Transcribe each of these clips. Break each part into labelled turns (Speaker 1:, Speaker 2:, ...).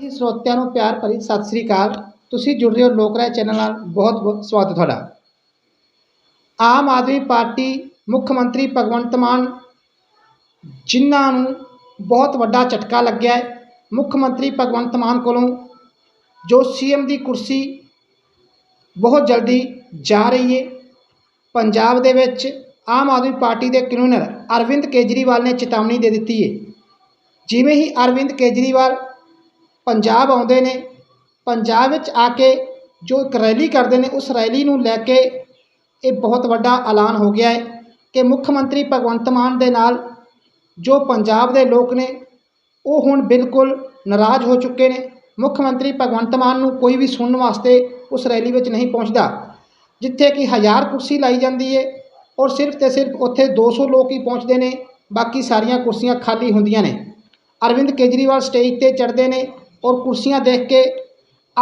Speaker 1: ਜੀ, ਸਰੋਤਿਆਂ ਨੂੰ ਪਿਆਰ ਭਰੀ ਸਤਿ ਸ੍ਰੀ ਅਕਾਲ। ਤੁਸੀਂ ਜੁੜ ਰਹੇ ਹੋ ਲੋਕ ਰਾਏ ਚੈਨਲ ਨਾਲ। ਬਹੁਤ ਬਹੁਤ ਸਵਾਗਤ ਤੁਹਾਡਾ। ਆਮ ਆਦਮੀ ਪਾਰਟੀ ਮੁੱਖ ਮੰਤਰੀ ਭਗਵੰਤ ਮਾਨ ਜਿਨ੍ਹਾਂ ਨੂੰ ਬਹੁਤ ਵੱਡਾ ਝਟਕਾ ਲੱਗਿਆ ਹੈ, ਮੁੱਖ ਮੰਤਰੀ ਭਗਵੰਤ ਮਾਨ ਕੋਲੋਂ, ਜੋ ਸੀਐਮ ਦੀ ਕੁਰਸੀ ਬਹੁਤ ਜਲਦੀ ਜਾ ਰਹੀ ਹੈ। ਪੰਜਾਬ ਦੇ ਵਿੱਚ ਆਮ ਆਦਮੀ ਪਾਰਟੀ ਦੇ ਕਨਵੀਨਰ ਅਰਵਿੰਦ ਕੇਜਰੀਵਾਲ ਨੇ ਚੇਤਾਵਨੀ ਦੇ ਦਿੱਤੀ ਹੈ। ਜਿਵੇਂ ਹੀ ਅਰਵਿੰਦ ਕੇਜਰੀਵਾਲ ਪੰਜਾਬ ਆਉਂਦੇ ਨੇ, ਪੰਜਾਬ ਵਿੱਚ ਆ ਕੇ ਜੋ ਇੱਕ ਰੈਲੀ ਕਰਦੇ ਨੇ, ਉਸ ਰੈਲੀ ਨੂੰ ਲੈ ਕੇ ਇਹ ਬਹੁਤ ਵੱਡਾ ਐਲਾਨ ਹੋ ਗਿਆ ਹੈ ਕਿ ਮੁੱਖ ਮੰਤਰੀ ਭਗਵੰਤ ਮਾਨ ਦੇ ਨਾਲ ਜੋ ਪੰਜਾਬ ਦੇ ਲੋਕ ਨੇ, ਉਹ ਹੁਣ ਬਿਲਕੁਲ ਨਾਰਾਜ਼ ਹੋ ਚੁੱਕੇ ਨੇ। ਮੁੱਖ ਮੰਤਰੀ ਭਗਵੰਤ ਮਾਨ ਨੂੰ ਕੋਈ ਵੀ ਸੁਣਨ ਵਾਸਤੇ ਉਸ ਰੈਲੀ ਵਿੱਚ ਨਹੀਂ ਪਹੁੰਚਦਾ, ਜਿੱਥੇ ਕਿ ਹਜ਼ਾਰ ਕੁਰਸੀ ਲਾਈ ਜਾਂਦੀ ਹੈ ਔਰ ਸਿਰਫ ਤੇ ਸਿਰਫ ਉੱਥੇ 200 ਲੋਕ ਹੀ ਪਹੁੰਚਦੇ ਨੇ, ਬਾਕੀ ਸਾਰੀਆਂ ਕੁਰਸੀਆਂ ਖਾਲੀ ਹੁੰਦੀਆਂ ਨੇ। ਅਰਵਿੰਦ ਕੇਜਰੀਵਾਲ ਸਟੇਜ ਤੇ ਚੜ੍ਹਦੇ ਨੇ ਔਰ ਕੁਰਸੀਆਂ ਦੇਖ ਕੇ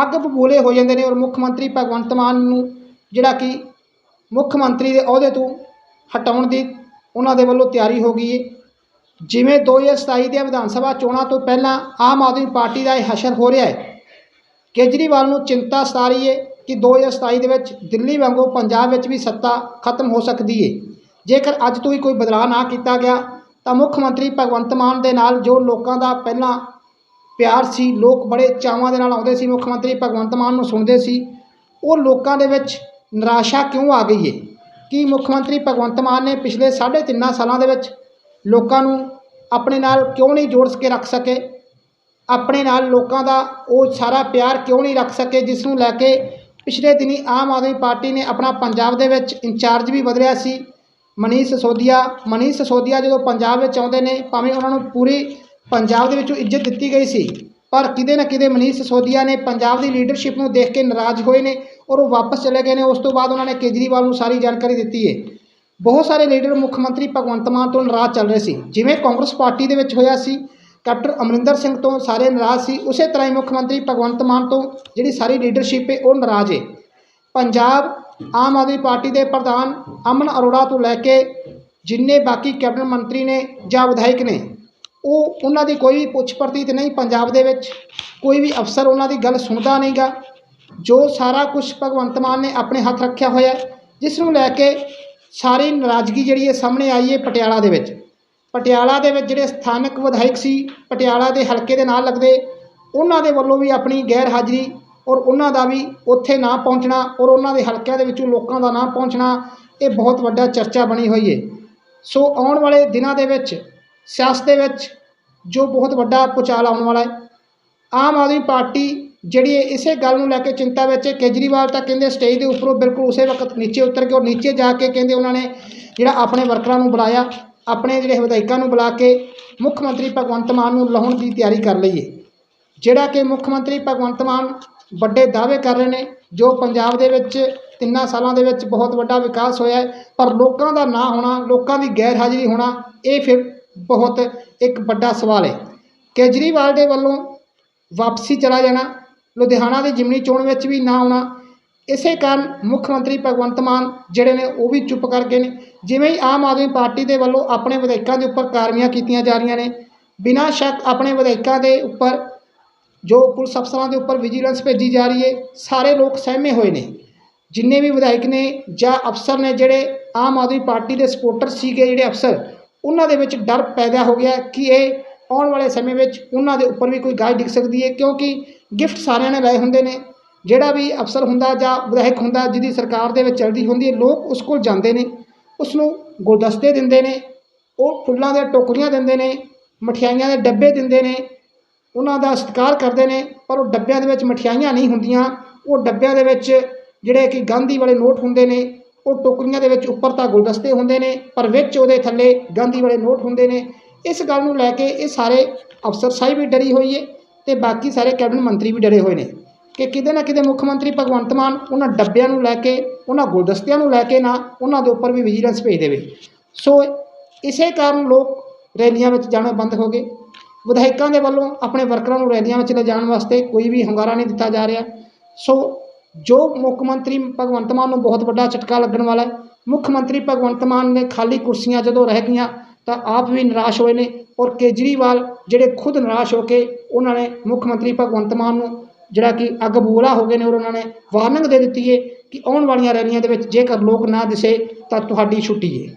Speaker 1: ਅੱਗ ਬਬੂਲੇ ਹੋ ਜਾਂਦੇ ਨੇ ਔਰ ਮੁੱਖ ਮੰਤਰੀ ਭਗਵੰਤ ਮਾਨ ਨੂੰ ਜਿਹੜਾ ਕਿ ਮੁੱਖ ਮੰਤਰੀ ਦੇ ਅਹੁਦੇ ਤੋਂ ਹਟਾਉਣ ਦੀ ਉਹਨਾਂ ਦੇ ਵੱਲੋਂ ਤਿਆਰੀ ਹੋ ਗਈ ਹੈ। ਜਿਵੇਂ 2027 ਦੀਆਂ ਵਿਧਾਨ ਸਭਾ ਚੋਣਾਂ ਤੋਂ ਪਹਿਲਾਂ ਆਮ ਆਦਮੀ ਪਾਰਟੀ ਦਾ ਇਹ ਹਸ਼ਰ ਹੋ ਰਿਹਾ ਹੈ। ਕੇਜਰੀਵਾਲ ਨੂੰ ਚਿੰਤਾ ਸਤਾ ਰਹੀ ਹੈ ਕਿ 2027 ਦੇ ਵਿੱਚ ਦਿੱਲੀ ਵਾਂਗੂ ਪੰਜਾਬ ਵਿੱਚ ਵੀ ਸੱਤਾ ਖਤਮ ਹੋ ਸਕਦੀ ਹੈ। ਜੇਕਰ ਅੱਜ ਤੋਂ ਹੀ ਕੋਈ ਬਦਲਾਅ ਨਾ ਕੀਤਾ ਗਿਆ ਤਾਂ ਮੁੱਖ ਮੰਤਰੀ ਭਗਵੰਤ ਮਾਨ ਦੇ ਨਾਲ ਜੋ ਲੋਕਾਂ ਦਾ ਪਹਿਲਾਂ ਪਿਆਰ ਸੀ, ਲੋਕ ਬੜੇ ਚਾਵਾਂ ਦੇ ਨਾਲ ਆਉਂਦੇ ਸੀ, ਮੁੱਖ ਮੰਤਰੀ ਭਗਵੰਤ ਮਾਨ ਨੂੰ ਸੁਣਦੇ ਸੀ। ਉਹ ਲੋਕਾਂ ਦੇ ਵਿੱਚ ਨਿਰਾਸ਼ਾ ਕਿਉਂ ਆ ਗਈ ਹੈ ਕਿ ਮੁੱਖ ਮੰਤਰੀ ਭਗਵੰਤ ਮਾਨ ਨੇ ਪਿਛਲੇ ਸਾਢੇ ਤਿੰਨਾਂ ਸਾਲਾਂ ਦੇ ਵਿੱਚ ਲੋਕਾਂ ਨੂੰ ਆਪਣੇ ਨਾਲ ਕਿਉਂ ਨਹੀਂ ਜੋੜ ਸਕੇ, ਰੱਖ ਸਕੇ? ਆਪਣੇ ਨਾਲ ਲੋਕਾਂ ਦਾ ਉਹ ਸਾਰਾ ਪਿਆਰ ਕਿਉਂ ਨਹੀਂ ਰੱਖ ਸਕੇ, ਜਿਸ ਨੂੰ ਲੈ ਕੇ ਪਿਛਲੇ ਦਿਨੀ ਆਮ ਆਦਮੀ ਪਾਰਟੀ ਨੇ ਆਪਣਾ ਪੰਜਾਬ ਦੇ ਵਿੱਚ ਇੰਚਾਰਜ ਵੀ ਬਦਲਿਆ ਸੀ। ਮਨੀਸ਼ ਸੋਧੀਆ ਮਨੀਸ਼ ਸੋਧੀਆ ਜਦੋਂ ਪੰਜਾਬ ਵਿੱਚ ਆਉਂਦੇ ਨੇ, ਭਾਵੇਂ ਉਹਨਾਂ ਨੂੰ ਪੂਰੀ ਪੰਜਾਬ ਦੇ ਵਿੱਚੋਂ ਇੱਜ਼ਤ ਦਿੱਤੀ ਗਈ ਸੀ। ਪਰ ਕਿਤੇ ਨਾ ਕਿਤੇ ਮਨੀਸ਼ ਸੋਧੀਆ ਨੇ ਪੰਜਾਬ ਦੀ ਲੀਡਰਸ਼ਿਪ ਨੂੰ ਦੇਖ ਕੇ ਨਾਰਾਜ਼ ਹੋਏ ਨੇ ਔਰ ਉਹ ਵਾਪਸ ਚਲੇ ਗਏ ਨੇ। ਉਸ ਤੋਂ ਬਾਅਦ ਉਹਨਾਂ ਨੇ ਕੇਜਰੀਵਾਲ ਨੂੰ ਸਾਰੀ ਜਾਣਕਾਰੀ ਦਿੱਤੀ ਹੈ ਬਹੁਤ ਸਾਰੇ ਲੀਡਰ ਮੁੱਖ ਮੰਤਰੀ ਭਗਵੰਤ ਮਾਨ ਤੋਂ ਨਾਰਾਜ਼ ਚੱਲ ਰਹੇ ਸੀ। ਜਿਵੇਂ ਕਾਂਗਰਸ ਪਾਰਟੀ ਦੇ ਵਿੱਚ ਹੋਇਆ ਸੀ, ਕੈਪਟਨ ਅਮਰਿੰਦਰ ਸਿੰਘ ਤੋਂ ਸਾਰੇ ਨਾਰਾਜ਼ ਸੀ, ਉਸੇ ਤਰ੍ਹਾਂ ਹੀ ਮੁੱਖ ਮੰਤਰੀ ਭਗਵੰਤ ਮਾਨ ਤੋਂ ਜਿਹੜੀ ਸਾਰੀ ਲੀਡਰਸ਼ਿਪ ਹੈ ਉਹ ਨਾਰਾਜ਼ ਹੈ ਪੰਜਾਬ ਆਮ ਆਦਮੀ ਪਾਰਟੀ ਦੇ ਪ੍ਰਧਾਨ ਅਮਨ ਅਰੋੜਾ ਤੋਂ ਲੈ ਕੇ ਜਿੰਨੇ ਬਾਕੀ ਕੈਬਨਿਟ ਮੰਤਰੀ ਨੇ ਜਾਂ ਵਿਧਾਇਕ ਨੇ ਉਹ ਉਹਨਾਂ ਦੀ ਕੋਈ ਵੀ ਪੁੱਛ ਪ੍ਰਤੀਤ ਨਹੀਂ ਪੰਜਾਬ ਦੇ ਵਿੱਚ। ਕੋਈ ਵੀ ਅਫਸਰ ਉਹਨਾਂ ਦੀ ਗੱਲ ਸੁਣਦਾ ਨਹੀਂਗਾ। ਜੋ ਸਾਰਾ ਕੁਝ ਭਗਵੰਤ ਮਾਨ ਨੇ ਆਪਣੇ ਹੱਥ ਰੱਖਿਆ ਹੋਇਆ ਜਿਸ ਨੂੰ ਲੈ ਕੇ ਸਾਰੀ ਨਾਰਾਜ਼ਗੀ ਜਿਹੜੀ ਹੈ ਸਾਹਮਣੇ ਆਈ ਹੈ ਪਟਿਆਲਾ ਦੇ ਵਿੱਚ। ਪਟਿਆਲਾ ਦੇ ਵਿੱਚ ਜਿਹੜੇ ਸਥਾਨਕ ਵਿਧਾਇਕ ਸੀ, ਪਟਿਆਲਾ ਦੇ ਹਲਕੇ ਦੇ ਨਾਲ ਲੱਗਦੇ, ਉਹਨਾਂ ਦੇ ਵੱਲੋਂ ਵੀ ਆਪਣੀ ਗੈਰ ਹਾਜ਼ਰੀ ਔਰ ਉਹਨਾਂ ਦਾ ਵੀ ਉੱਥੇ ਨਾ ਪਹੁੰਚਣਾ ਔਰ ਉਹਨਾਂ ਦੇ ਹਲਕਿਆਂ ਦੇ ਵਿੱਚੋਂ ਲੋਕਾਂ ਦਾ ਨਾ ਪਹੁੰਚਣਾ, ਇਹ ਬਹੁਤ ਵੱਡਾ ਚਰਚਾ ਬਣੀ ਹੋਈ ਹੈ। ਸੋ ਆਉਣ ਵਾਲੇ ਦਿਨਾਂ ਦੇ ਵਿੱਚ ਸਿਆਸਤ ਦੇ ਵਿੱਚ ਜੋ ਬਹੁਤ ਵੱਡਾ ਭੁਚਾਲ ਆਉਣ ਵਾਲਾ ਹੈ। ਆਮ ਆਦਮੀ ਪਾਰਟੀ ਜਿਹੜੀ ਇਸੇ ਗੱਲ ਨੂੰ ਲੈ ਕੇ ਚਿੰਤਾ ਵਿੱਚ ਕੇਜਰੀਵਾਲ ਤਾਂ ਕਹਿੰਦੇ ਸਟੇਜ ਦੇ ਉੱਪਰੋਂ ਬਿਲਕੁਲ ਉਸੇ ਵਕਤ ਨੀਚੇ ਉਤਰ ਕੇ ਉਹ ਨੀਚੇ ਜਾ ਕੇ ਕਹਿੰਦੇ ਉਹਨਾਂ ਨੇ ਜਿਹੜਾ ਆਪਣੇ ਵਰਕਰਾਂ ਨੂੰ ਬੁਲਾਇਆ, ਆਪਣੇ ਜਿਹੜੇ ਵਿਧਾਇਕਾਂ ਨੂੰ ਬੁਲਾ ਕੇ ਮੁੱਖ ਮੰਤਰੀ ਭਗਵੰਤ ਮਾਨ ਨੂੰ ਲਾਉਣ ਦੀ ਤਿਆਰੀ ਕਰ ਲਈ ਹੈ। ਜਿਹੜਾ ਕਿ ਮੁੱਖ ਮੰਤਰੀ ਭਗਵੰਤ ਮਾਨ ਵੱਡੇ ਦਾਅਵੇ ਕਰ ਰਹੇ ਨੇ, ਜੋ ਪੰਜਾਬ ਦੇ ਵਿੱਚ ਤਿੰਨਾਂ ਸਾਲਾਂ ਦੇ ਵਿੱਚ ਬਹੁਤ ਵੱਡਾ ਵਿਕਾਸ ਹੋਇਆ ਹੈ, ਪਰ ਲੋਕਾਂ ਦਾ ਨਾ ਹੋਣਾ, ਲੋਕਾਂ ਦੀ ਗੈਰ ਹਾਜ਼ਰੀ ਹੋਣਾ, ਇਹ ਫਿਰ ਬਹੁਤ ਇੱਕ ਵੱਡਾ ਸਵਾਲ ਹੈ। ਕੇਜਰੀਵਾਲ ਦੇ ਵੱਲੋਂ ਵਾਪਸੀ ਚਲਾ ਜਾਣਾ, ਲੁਧਿਆਣਾ ਦੀ ਜਿਮਨੀ ਚੋਣ ਵਿੱਚ ਵੀ ਨਾ ਆਉਣਾ, ਇਸੇ ਕਾਰਨ ਮੁੱਖ ਮੰਤਰੀ ਭਗਵੰਤ ਮਾਨ ਜਿਹੜੇ ਨੇ ਉਹ ਵੀ ਚੁੱਪ ਕਰ ਗਏ ਨੇ। ਜਿਵੇਂ ਹੀ ਆਮ ਆਦਮੀ ਪਾਰਟੀ ਦੇ ਵੱਲੋਂ ਆਪਣੇ ਵਿਧਾਇਕਾਂ ਦੇ ਉੱਪਰ ਕਾਰਵਾਈਆਂ ਕੀਤੀਆਂ ਜਾ ਰਹੀਆਂ ਨੇ, ਬਿਨਾਂ ਸ਼ੱਕ ਆਪਣੇ ਵਿਧਾਇਕਾਂ ਦੇ ਉੱਪਰ ਜੋ ਪੁਲਿਸ ਅਫਸਰਾਂ ਦੇ ਉੱਪਰ ਵਿਜੀਲੈਂਸ ਭੇਜੀ ਜਾ ਰਹੀ ਹੈ, ਸਾਰੇ ਲੋਕ ਸਹਿਮੇ ਹੋਏ ਨੇ। ਜਿੰਨੇ ਵੀ ਵਿਧਾਇਕ ਨੇ ਜਾਂ ਅਫਸਰ ਨੇ ਜਿਹੜੇ ਆਮ ਆਦਮੀ ਪਾਰਟੀ ਦੇ ਸਪੋਰਟਰ ਸੀਗੇ ਜਿਹੜੇ ਅਫਸਰ ਉਹਨਾਂ ਦੇ ਵਿੱਚ ਡਰ ਪੈਦਾ ਹੋ ਗਿਆ ਕਿ ਇਹ ਆਉਣ ਵਾਲੇ ਸਮੇਂ ਵਿੱਚ ਉਹਨਾਂ ਦੇ ਉੱਪਰ ਵੀ ਕੋਈ ਗਾਜ ਡਿੱਗ ਸਕਦੀ ਹੈ, ਕਿਉਂਕਿ ਗਿਫਟ ਸਾਰਿਆਂ ਨੇ ਲਏ ਹੁੰਦੇ ਨੇ। ਜਿਹੜਾ ਵੀ ਅਫਸਰ ਹੁੰਦਾ ਜਾਂ ਵਿਧਾਇਕ ਹੁੰਦਾ ਜਿਹਦੀ ਸਰਕਾਰ ਦੇ ਵਿੱਚ ਚਲਦੀ ਹੁੰਦੀ ਹੈ, ਲੋਕ ਉਸ ਕੋਲ ਜਾਂਦੇ ਨੇ। ਉਸ ਨੂੰ ਗੁਲਦਸਤੇ ਦਿੰਦੇ ਨੇ, ਉਹ ਫੁੱਲਾਂ ਦੀਆਂ ਟੋਕਰੀਆਂ ਦਿੰਦੇ ਨੇ, ਮਠਿਆਈਆਂ ਦੇ ਡੱਬੇ ਦਿੰਦੇ ਨੇ। ਉਹਨਾਂ ਦਾ ਸਤਿਕਾਰ ਕਰਦੇ ਨੇ, ਪਰ ਉਹ ਡੱਬਿਆਂ ਦੇ ਵਿੱਚ ਮਠਿਆਈਆਂ ਨਹੀਂ ਹੁੰਦੀਆਂ। ਉਹ ਡੱਬਿਆਂ ਦੇ ਵਿੱਚ ਜਿਹੜੇ ਕਿ ਗਾਂਧੀ ਵਾਲੇ ਨੋਟ ਹੁੰਦੇ ਨੇ ਉਹ ਟੋਕਰੀਆਂ ਦੇ ਵਿੱਚ ਉੱਪਰ ਤਾਂ ਗੁਲਦਸਤੇ ਹੁੰਦੇ ਨੇ, ਪਰ ਵਿੱਚ ਉਹਦੇ ਥੱਲੇ ਗਾਂਧੀ ਵਾਲੇ ਨੋਟ ਹੁੰਦੇ ਨੇ। ਇਸ ਗੱਲ ਨੂੰ ਲੈ ਕੇ ਇਹ ਸਾਰੇ ਅਫਸਰ ਸਾਹਿਬ ਵੀ ਡਰੀ ਹੋਈ ਹੈ ਤੇ ਬਾਕੀ ਸਾਰੇ ਕੈਬਨਿਟ ਮੰਤਰੀ ਵੀ ਡਰੇ ਹੋਏ ਨੇ ਕਿ ਕਿਤੇ ਨਾ ਕਿਤੇ ਮੁੱਖ ਮੰਤਰੀ ਭਗਵੰਤ ਮਾਨ ਉਹਨਾਂ ਡੱਬਿਆਂ ਨੂੰ ਲੈ ਕੇ, ਉਹਨਾਂ ਗੁਲਦਸਤਿਆਂ ਨੂੰ ਲੈ ਕੇ ਨਾ ਉਹਨਾਂ ਦੇ ਉੱਪਰ ਵੀ ਵਿਜੀਲੈਂਸ ਭੇਜ ਦੇਵੇ। ਸੋ ਇਸੇ ਕਾਰਨ ਲੋਕ ਰੈਲੀਆਂ ਵਿੱਚ ਜਾਣਾ ਬੰਦ ਹੋ ਗਏ। ਵਿਧਾਇਕਾਂ ਦੇ ਵੱਲੋਂ ਆਪਣੇ ਵਰਕਰਾਂ ਨੂੰ ਰੈਲੀਆਂ ਵਿੱਚ ਲਿਜਾਣ ਵਾਸਤੇ ਕੋਈ ਵੀ ਹੁੰਗਾਰਾ ਨਹੀਂ ਦਿੱਤਾ ਜਾ ਰਿਹਾ। ਸੋ ਜੋ ਮੁੱਖ ਮੰਤਰੀ ਭਗਵੰਤ ਮਾਨ ਨੂੰ ਬਹੁਤ ਵੱਡਾ ਝਟਕਾ ਲੱਗਣ ਵਾਲਾ ਹੈ, ਮੁੱਖ ਮੰਤਰੀ ਭਗਵੰਤ ਮਾਨ ਨੇ ਖਾਲੀ ਕੁਰਸੀਆਂ ਜਦੋਂ ਰਹਿ ਗਈਆਂ ਤਾਂ ਆਪ ਵੀ ਨਿਰਾਸ਼ ਹੋਏ ਨੇ ਔਰ ਕੇਜਰੀਵਾਲ ਜਿਹੜੇ ਖੁਦ ਨਿਰਾਸ਼ ਹੋ ਕੇ ਉਹਨਾਂ ਨੇ ਮੁੱਖ ਮੰਤਰੀ ਭਗਵੰਤ ਮਾਨ ਨੂੰ ਜਿਹੜਾ ਕਿ ਅੱਗ ਬੂਲਾ ਹੋ ਗਏ ਨੇ ਔਰ ਉਹਨਾਂ ਨੇ ਵਾਰਨਿੰਗ ਦੇ ਦਿੱਤੀ ਹੈ ਕਿ ਆਉਣ ਵਾਲੀਆਂ ਰੈਲੀਆਂ ਦੇ ਵਿੱਚ ਜੇਕਰ ਲੋਕ ਨਾ ਦਿਸੇ ਤਾਂ ਤੁਹਾਡੀ ਛੁੱਟੀ ਹੈ।